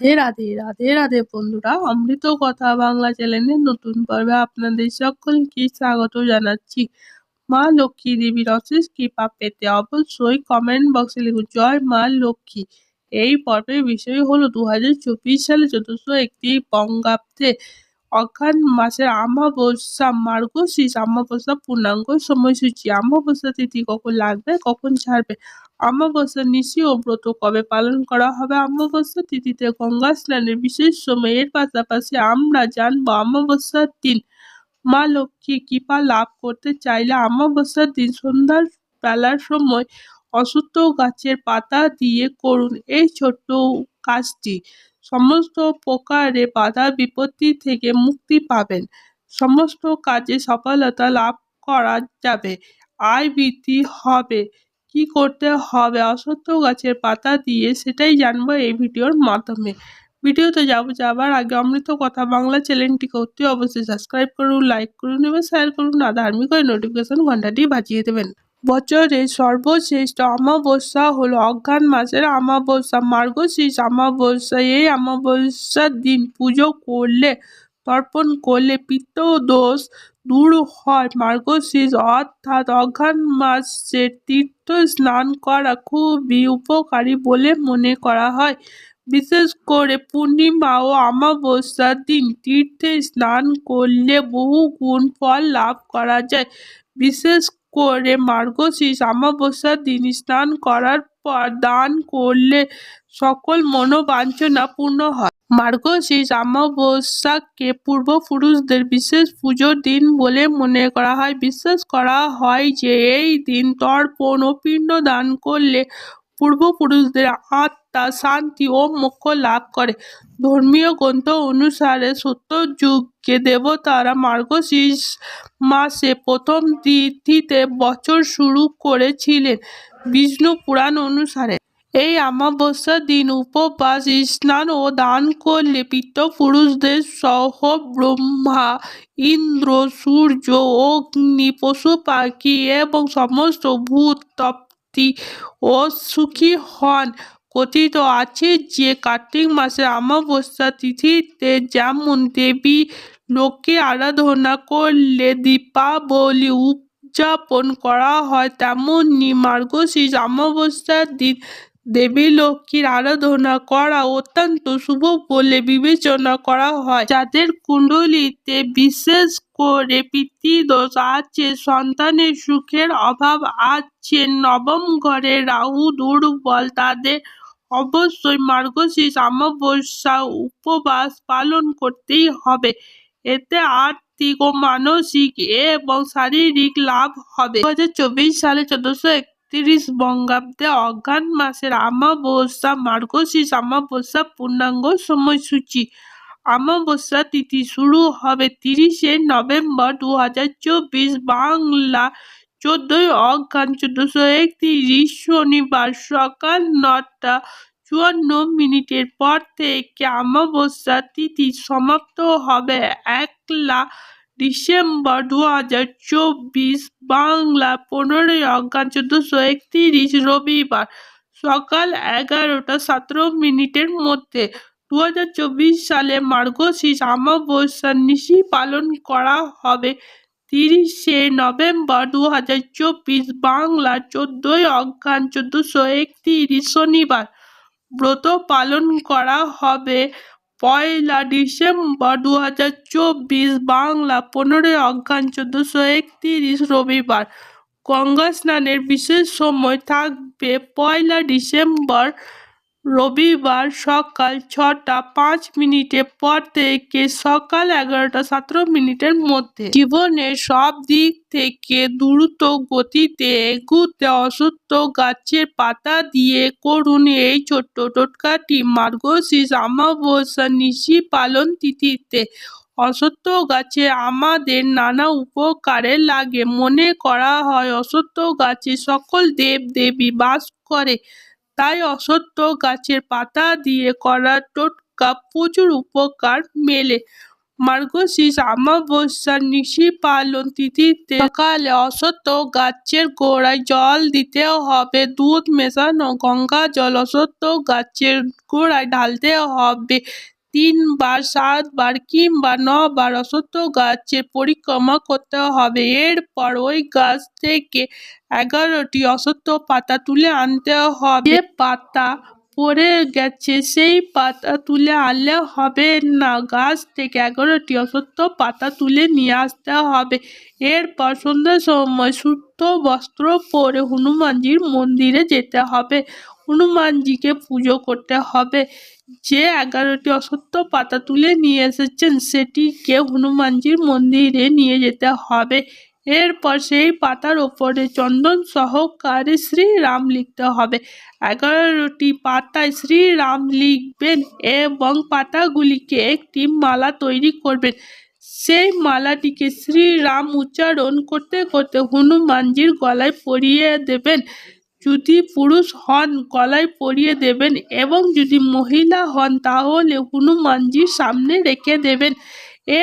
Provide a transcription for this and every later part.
রাধে রাধে রাধে রাধে বন্ধুরা, অমৃত কথা বাংলা চ্যানেলের নতুন পর্বে আপনাদের সকলকে স্বাগত জানাচ্ছি। মা লক্ষ্মী দেবীর অশেষ কৃপা পেতে অবশ্যই কমেন্ট বক্সে লিখুন, জয় মা লক্ষ্মী। এই পর্বের বিষয় হলো দু হাজার চব্বিশ সালে চতুর্থ একটি বঙ্গাব্দে অঘ্রান মাসের আমাবস্যা মার্গশীর্ষ আমাবস্যা পূর্ণাঙ্গ সময়সূচি। আমাবস্যা তিথি কখন লাগবে, কখন ছাড়বে? অমাবস্যা নিশি ও ব্রত কবে পালন করা হবে? অমাবস্যা তিথিতে গঙ্গা স্নানের বিশেষ সময় এর পাশাপাশি আমরা জানব অমাবস্যার দিন। মা লক্ষ্মী কৃপা লাভ করতে চাইলে অমাবস্যার দিন সন্ধ্যার বেলার সময় অসুস্থ গাছের পাতা দিয়ে করুন এই ছোট্ট কাজটি। সমস্ত প্রকারে বাধা বিপত্তি থেকে মুক্তি পাবেন। সমস্ত কাজে সফলতা লাভ করা যাবে। আয় বৃদ্ধি হবে। কি করতে হবে? অসত্য গাছের পাতা দিয়ে সেটাই জানব এই ভিডিওর মাধ্যমে। ভিডিওতে যাব, যাবার আগে অমৃত কথা বাংলা চ্যানেলটিকে অতি অবশ্যই সাবস্ক্রাইব করুন লাইক করুন এবং শেয়ার করুন। আর ধার্মিক নোটিফিকেশন ঘন্টাটি বাজিয়ে দেবেন। বছরের সর্বশ্রেষ্ঠ অমাবস্যা হলো অজ্ঞান মাসের অমাবস্যা। মার্গশীর্ষ অমাবস্যা এই অমাবস্যার দিন পুজো করলে, তর্পণ করলে পিত্ত দোষ দূর হয়। মার্গশীর্ষ অর্থাৎ অঘ্রাণ মাসে তীর্থ স্নান করা খুবই উপকারী বলে মনে করা হয়। বিশেষ করে পূর্ণিমা ও অমাবস্যার দিন তীর্থে স্নান করলে বহু গুণ ফল লাভ করা যায়। বিশেষ করে মার্গশীষ অমাবস্যার দিন স্নান করার পর দান করলে সকল মনোবাঞ্ছনা পূর্ণ হয়। মার্গশীষ অমাবস্যাকে পূর্বপুরুষদের বিশেষ পুজোর দিন বলে মনে করা হয়। বিশ্বাস করা হয় যে এই দিন তর্পণ ও পিণ্ড দান করলে পূর্বপুরুষদের আত্মা শান্তি ও মোক্ষ লাভ করে। ধর্মীয় গ্রন্থ অনুসারে সত্য যুগে দেবতারা মার্গশীর্ষ মাসে প্রথম তিথিতে বছর শুরু করেছিলেন বিষ্ণু পুরাণ অনুসারে। এই অমাবস্যার দিন উপবাস, স্নান ও দান করলে পিতৃপুরুষদের সহ ব্রহ্মা, ইন্দ্র, সূর্য, অগ্নি, পশু পাখি এবং সমস্ত ভূত, তপ্তি ও সুখী হন। কথিত আছে যে কার্তিক মাসে অমাবস্যা তিথিতে যেমন দেবী লোককে আরাধনা করলে দীপাবলি উদযাপন করা হয়, তেমনি মার্গশীর্ষ অমাবস্যার দিন দেবী লক্ষ্মীর আরাধনা করা অত্যন্ত শুভ বলে বিবেচনা করা হয়। যাদের কুণ্ডলিতে বিশেষ করে পিতৃদোষ আছে, সন্তানের সুখের অভাব আছে, নবম ঘরে রাহু দুর্বল, তাদের অবশ্যই মার্গশীর্ষ অমাবস্যা উপবাস পালন করতেই হবে। এতে আর্থিক ও মানসিক এবং শারীরিক লাভ হবে। দু সালে চোদ্দশো তিরিশ বঙ্গাব্দে অঘ্রাণ মাসের অমাবস্যা মার্গশীর্ষ অমাবস্যা পূর্ণাঙ্গ সময়সূচি। অমাবস্যা তিথি শুরু হবে তিরিশে নভেম্বর দু হাজার চব্বিশ বাংলা চোদ্দই অঘ্রাণ চোদ্দশো একত্রিশ শনিবার সকাল নটা চুয়ান্ন মিনিটের পর থেকে অমাবস্যা তিথি সমাপ্ত হবে। একলা ডিসেম্বর দু হাজার চব্বিশ, বাংলা পনেরোই অজ্ঞান, চোদ্দোশো একত্রিশ রবিবার সকাল এগারোটা সতেরো মিনিটের মধ্যে দু হাজার চব্বিশ সালে মার্গশীর্ষ অমাবস্যার নিশি পালন করা হবে। তিরিশে নভেম্বর দু হাজার চব্বিশ বাংলা চোদ্দোই অজ্ঞান চোদ্দোশো একত্রিশ শনিবার। ব্রত পালন করা হবে পয়লা ডিসেম্বর দু হাজার চব্বিশ বাংলা পনেরোই অজ্ঞান চোদ্দোশো একত্রিশ রবিবার। গঙ্গা স্নানের বিশেষ সময় থাকবে পয়লা ডিসেম্বর রবিবার সকাল ছটা পাঁচ মিনিটের পর থেকে সকাল এগারোটা সতেরো মিনিটের মধ্যে জীবনের সব দিক থেকে দ্রুত গতিতে এগুতে অসত্য গাছের পাতা দিয়ে করুন এই ছোট্ট টোটকাটি মার্গশীর্ষ অমাবস্যা নিশি পালন তিথিতে। অসত্য গাছে আমাদের নানা উপকারে লাগে। মনে করা হয় অসত্য গাছে সকল দেব দেবী বাস করে। তাই অসত্য গাছের পাতা দিয়ে করা টোটকা প্রচুর উপকার মেলে। মার্গশীষ আমাবস্যা নিশি পালন তিথিতে সকালে অশ্বত্থ গাছের গোড়ায় জল দিতে হবে। দুধ মেশানো গঙ্গা জল অশ্বত্থ গাছের গোড়ায় ঢালতে হবে। তিনবার, সাতবার কিংবা নবার অশ্বত্থ গাছের পরিক্রমা করতে হবে। এরপর ওই গাছ থেকে এগারোটি অশ্বত্থ পাতা তুলে আনতে হবে। পাতা পড়ে গেছে, সেই পাতা তুলে আনলে হবে না। গাছ থেকে এগারোটি অশ্বত্থ পাতা তুলে নিয়ে আসতে হবে। এরপর সন্ধ্যার সময় শুদ্ধ বস্ত্র পরে হনুমানজির মন্দিরে যেতে হবে। হনুমানজিকে পুজো করতে হবে। যে এগারোটি অশ্বত্থ পাতা তুলে নিয়ে এসেছেন সেটিকে হনুমানজির মন্দিরে নিয়ে যেতে হবে। এরপর সেই পাতার ওপরে চন্দন সহকারে শ্রীরাম লিখতে হবে। এগারোটি পাতায় শ্রীরাম লিখবেন এবং পাতাগুলিকে একটি মালা তৈরি করবেন। সেই মালাটিকে শ্রীরাম উচ্চারণ করতে করতে হনুমানজির গলায় পরিয়ে দেবেন। যদি পুরুষ হন, গলায় পরিয়ে দেবেন এবং যদি মহিলা হন, তাহলে হনুমানজির সামনে রেখে দেবেন।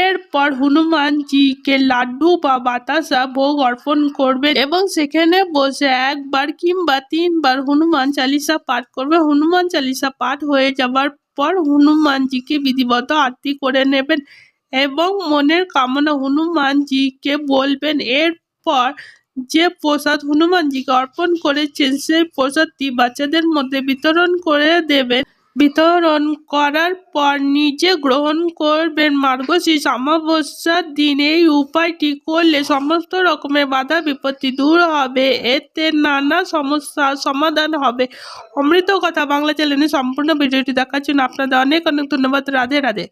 এরপর হনুমানজিকে লাড্ডু বা বাতাসা ভোগ অর্পণ করবেন এবং সেখানে বসে একবার কিংবা তিনবার হনুমান চালিসা পাঠ করবে হনুমান চালিসা পাঠ হয়ে যাবার পর হনুমানজিকে বিধিবদ্ধ আরতি করে নেবেন এবং মনের কামনা হনুমানজিকে বলবেন। এরপর যে প্রসাদ হনুমানজিকে অর্পণ করেছেন, সেই প্রসাদটি বাচ্চাদের মধ্যে বিতরণ করে দেবেন। বিতরণ করার পর নিজে গ্রহণ করবেন। মার্গশীর্ষ অমাবস্যার দিন এই উপায়টি করলে সমস্ত রকমের বাধা বিপত্তি দূর হবে। এতে নানা সমস্যার সমাধান হবে। অমৃত কথা বাংলা চ্যানেলে সম্পূর্ণ ভিডিওটি দেখার জন্য আপনাদের অনেক অনেক ধন্যবাদ। রাধে রাধে।